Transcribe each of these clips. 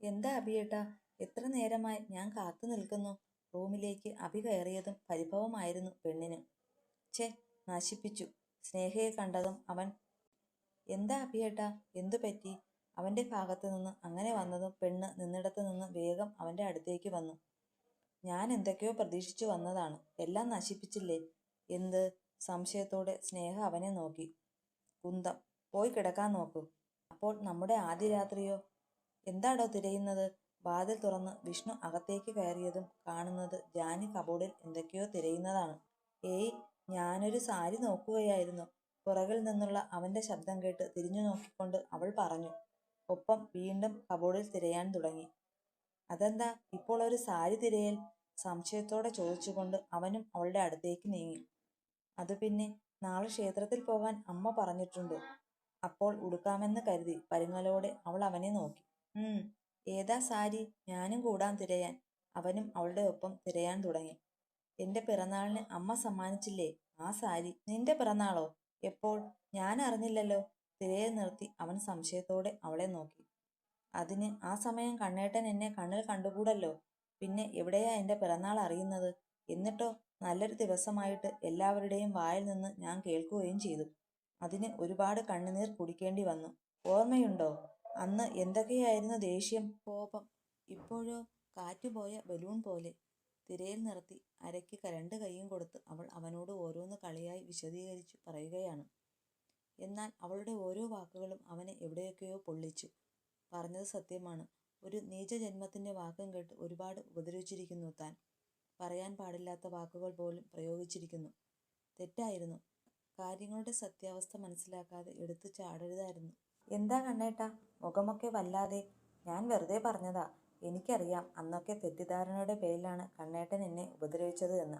എന്താ അഭിയേട്ടാ? എത്ര നേരമായി ഞാൻ കാത്തു നിൽക്കുന്നു. റൂമിലേക്ക് അഭി കയറിയതും പരിഭവമായിരുന്നു പെണ്ണിന്. ഛേ നശിപ്പിച്ചു. സ്നേഹയെ കണ്ടതും അവൻ എന്താ അഭിയേട്ടാ? എന്തു പറ്റി? അവന്റെ ഭാഗത്ത് നിന്ന് അങ്ങനെ വന്നതും പെണ്ണ് നിന്നിടത്ത് നിന്ന് വേഗം അവന്റെ അടുത്തേക്ക് വന്നു. ഞാൻ എന്തൊക്കെയോ പ്രതീക്ഷിച്ചു വന്നതാണ്. എല്ലാം നശിപ്പിച്ചില്ലേ? എന്ത് സംശയത്തോടെ സ്നേഹ അവനെ നോക്കി. കുന്തം പോയി കിടക്കാൻ നോക്കൂ. അപ്പോൾ നമ്മുടെ ആദ്യ രാത്രിയോ എന്താടോ തിരയുന്നത്? വാതിൽ തുറന്ന് വിഷ്ണു അകത്തേക്ക് കയറിയതും കാണുന്നത് ജാനി കബോർഡിൽ എന്തൊക്കെയോ തിരയുന്നതാണ്. ഏയ് ഞാനൊരു സാരി നോക്കുകയായിരുന്നു. പുറകിൽ നിന്നുള്ള അവന്റെ ശബ്ദം കേട്ട് തിരിഞ്ഞു നോക്കിക്കൊണ്ട് അവൾ പറഞ്ഞു. ഒപ്പം വീണ്ടും കബോർഡിൽ തിരയാൻ തുടങ്ങി. അതെന്താ? ഇപ്പോൾ ഒരു സാരി തിരയൽ? സംശയത്തോടെ ചോദിച്ചുകൊണ്ട് അവനും അവളുടെ അടുത്തേക്ക് നീങ്ങി. അത് പിന്നെ നാളെ ക്ഷേത്രത്തിൽ പോകാൻ അമ്മ പറഞ്ഞിട്ടുണ്ട്? അപ്പോൾ ഉടുക്കാമെന്ന് കരുതി പരുങ്ങലോടെ അവൾ അവനെ നോക്കി. ഏതാ സാരി? ഞാനും കൂടാൻ തിരയാൻ. അവനും അവളുടെ ഒപ്പം തിരയാൻ തുടങ്ങി. എന്റെ പിറന്നാളിന് അമ്മ സമ്മാനിച്ചില്ലേ? ആ സാരി. നിന്റെ പിറന്നാളോ? എപ്പോൾ? ഞാൻ അറിഞ്ഞില്ലല്ലോ. തിരയെ നിർത്തി അവൻ സംശയത്തോടെ അവളെ നോക്കി. അതിന് ആ സമയം കണ്ണേട്ടൻ എന്നെ കണ്ണിൽ കണ്ടുകൂടല്ലോ? പിന്നെ എവിടെയാ എന്റെ പിറന്നാൾ അറിയുന്നത്? എന്നിട്ടോ നല്ലൊരു ദിവസമായിട്ട് എല്ലാവരുടെയും വായിൽ നിന്ന് ഞാൻ കേൾക്കുകയും ചെയ്തു. അതിന് ഒരുപാട് കണ്ണുനീർ കുടിക്കേണ്ടി വന്നു. ഓർമ്മയുണ്ടോ? അന്ന് എന്തൊക്കെയായിരുന്നു ദേഷ്യം കോപം? ഇപ്പോഴോ കാറ്റുപോയ ബലൂൺ പോലെ. തിരയിൽ നിർത്തി അരയ്ക്ക് കരണ്ട് കൈയും കൊടുത്ത് അവൾ അവനോട് ഓരോന്ന് കളിയായി വിശദീകരിച്ചു പറയുകയാണ്. എന്നാൽ അവളുടെ ഓരോ വാക്കുകളും അവനെ എവിടെയൊക്കെയോ പൊള്ളിച്ചു. പറഞ്ഞത് സത്യമാണ്. ഒരു നീചജന്മത്തിന്റെ വാക്കും കേട്ട് ഒരുപാട് ഉപദ്രവിച്ചിരിക്കുന്നു താൻ. പറയാൻ പാടില്ലാത്ത വാക്കുകൾ പോലും പ്രയോഗിച്ചിരിക്കുന്നു. തെറ്റായിരുന്നു. കാര്യങ്ങളുടെ സത്യാവസ്ഥ മനസ്സിലാക്കാതെ എടുത്തു ചാടരുതായിരുന്നു. എന്താ കണ്ണേട്ടാ? മുഖമൊക്കെ വല്ലാതെ. ഞാൻ വെറുതെ പറഞ്ഞതാ. എനിക്കറിയാം അന്നൊക്കെ തെറ്റിദ്ധാരണയുടെ പേരിലാണ് കണ്ണേട്ടൻ എന്നെ ഉപദ്രവിച്ചത് എന്ന്.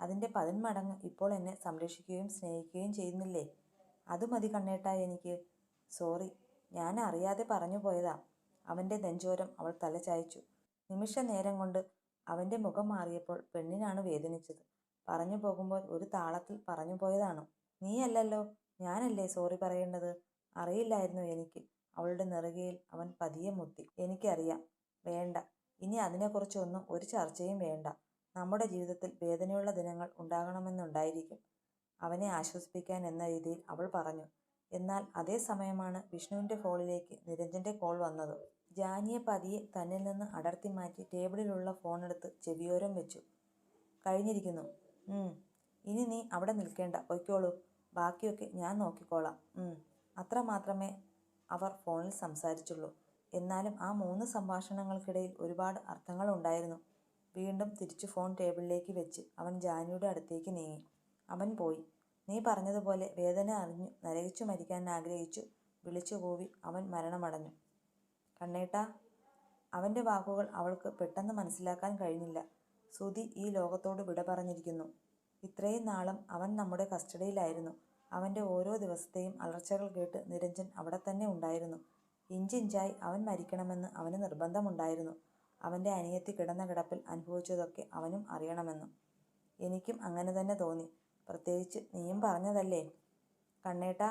അതിന്റെ പതിന്മടങ്ങ് ഇപ്പോൾ എന്നെ സംരക്ഷിക്കുകയും സ്നേഹിക്കുകയും ചെയ്യുന്നില്ലേ? അത് മതി കണ്ണേട്ടാ എനിക്ക്. സോറി. ഞാൻ അറിയാതെ പറഞ്ഞു പോയതാ. അവന്റെ നെഞ്ചോരം അവൾ തലചായച്ചു നിമിഷ നേരം കൊണ്ട് അവന്റെ മുഖം മാറിയപ്പോൾ പെണ്ണിനാണ് വേദനിച്ചത്. പറഞ്ഞു പോകുമ്പോൾ ഒരു താളത്തിൽ പറഞ്ഞു പോയതാണ്? നീയല്ലല്ലോ. ഞാനല്ലേ സോറി പറയേണ്ടത്? അറിയില്ലായിരുന്നു എനിക്ക്. അവളുടെ നെറുകയിൽ അവൻ പതിയെ മുത്തി. എനിക്കറിയാം. വേണ്ട. ഇനി അതിനെക്കുറിച്ചൊന്നും ഒരു ചർച്ചയും വേണ്ട. നമ്മുടെ ജീവിതത്തിൽ വേദനയുള്ള ദിനങ്ങൾ ഉണ്ടാകണമെന്നുണ്ടായിരിക്കും. അവനെ ആശ്വസിപ്പിക്കാൻ എന്ന രീതിയിൽ അവൾ പറഞ്ഞു. എന്നാൽ അതേ സമയമാണ് വിഷ്ണുവിന്റെ ഫോണിലേക്ക് നിരഞ്ജന്റെ കോൾ വന്നത്. ജാനിയെ പതിയെ തന്നിൽ നിന്ന് അടർത്തി മാറ്റി ടേബിളിലുള്ള ഫോണെടുത്ത് ചെവിയോരം വെച്ചു. കഴിഞ്ഞിരിക്കുന്നു. ഇനി നീ അവിടെ നിൽക്കേണ്ട. പൊയ്ക്കോളൂ. ബാക്കിയൊക്കെ ഞാൻ നോക്കിക്കോളാം. അത്ര മാത്രമേ അവർ ഫോണിൽ സംസാരിച്ചുള്ളൂ. എന്നാലും ആ മൂന്ന് സംഭാഷണങ്ങൾക്കിടയിൽ ഒരുപാട് അർത്ഥങ്ങളുണ്ടായിരുന്നു. വീണ്ടും തിരിച്ചു ഫോൺ ടേബിളിലേക്ക് വെച്ച് അവൻ ജാനിയുടെ അടുത്തേക്ക് നീങ്ങി. അവൻ പോയി. നീ പറഞ്ഞതുപോലെ വേദന അറിഞ്ഞു നരകിച്ചു മരിക്കാൻ ആഗ്രഹിച്ചു വിളിച്ചു കൂവി അവൻ മരണമടഞ്ഞു. കണ്ണേട്ട അവന്റെ വാക്കുകൾ അവൾക്ക് പെട്ടെന്ന് മനസ്സിലാക്കാൻ കഴിഞ്ഞില്ല. സുധി ഈ ലോകത്തോട് വിട പറഞ്ഞിരിക്കുന്നു ഇത്രയും നാളും അവൻ നമ്മുടെ കസ്റ്റഡിയിലായിരുന്നു. അവന്റെ ഓരോ ദിവസത്തെയും അലർച്ചകൾ കേട്ട് നിരഞ്ജൻ അവിടെ തന്നെ ഉണ്ടായിരുന്നു. ഇഞ്ചിഞ്ചായി അവൻ മരിക്കണമെന്ന് അവന് നിർബന്ധമുണ്ടായിരുന്നു. അവന്റെ അനിയത്തി കിടന്ന കിടപ്പിൽ അനുഭവിച്ചതൊക്കെ അവനും അറിയണമെന്നും. എനിക്കും അങ്ങനെ തന്നെ തോന്നി. പ്രത്യേകിച്ച് നീയും പറഞ്ഞതല്ലേ? കണ്ണേട്ട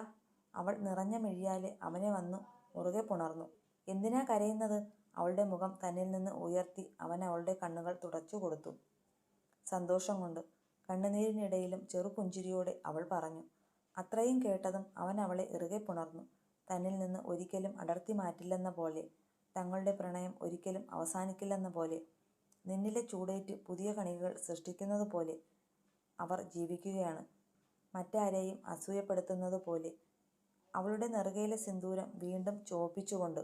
അവൾ നിറഞ്ഞ മിഴിയാലെ അവനെ വന്നു മുറുകെ പുണർന്നു. എന്തിനാ കരയുന്നത്? അവളുടെ മുഖം തന്നിൽ നിന്ന് ഉയർത്തി അവൻ അവളുടെ കണ്ണുകൾ തുടച്ചു കൊടുത്തു. സന്തോഷം കൊണ്ട്. കണ്ണുനീരിനിടയിലും ചെറുപുഞ്ചിരിയോടെ അവൾ പറഞ്ഞു അത്രയും കേട്ടതും അവൻ അവളെ ഇറുകെ പുണർന്നു. തന്നിൽ നിന്ന് ഒരിക്കലും അടർത്തി മാറ്റില്ലെന്ന പോലെ തങ്ങളുടെ പ്രണയം ഒരിക്കലും അവസാനിക്കില്ലെന്ന പോലെ നിന്നിലെ ചൂടേറ്റ് പുതിയ കണികകൾ സൃഷ്ടിക്കുന്നത് പോലെ അവർ ജീവിക്കുകയാണ്. മറ്റാരെയും അസൂയപ്പെടുത്തുന്നത് പോലെ അവളുടെ നെറുകയിലെ സിന്ദൂരം വീണ്ടും ചോപ്പിച്ചുകൊണ്ട്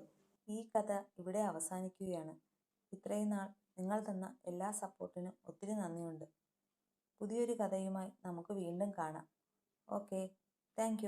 ഈ കഥ ഇവിടെ അവസാനിക്കുകയാണ്. ഇത്രയും നാൾ നിങ്ങൾ തന്ന എല്ലാ സപ്പോർട്ടിനും ഒത്തിരി നന്ദിയുണ്ട്. പുതിയൊരു കഥയുമായി നമുക്ക് വീണ്ടും കാണാം. Okay thank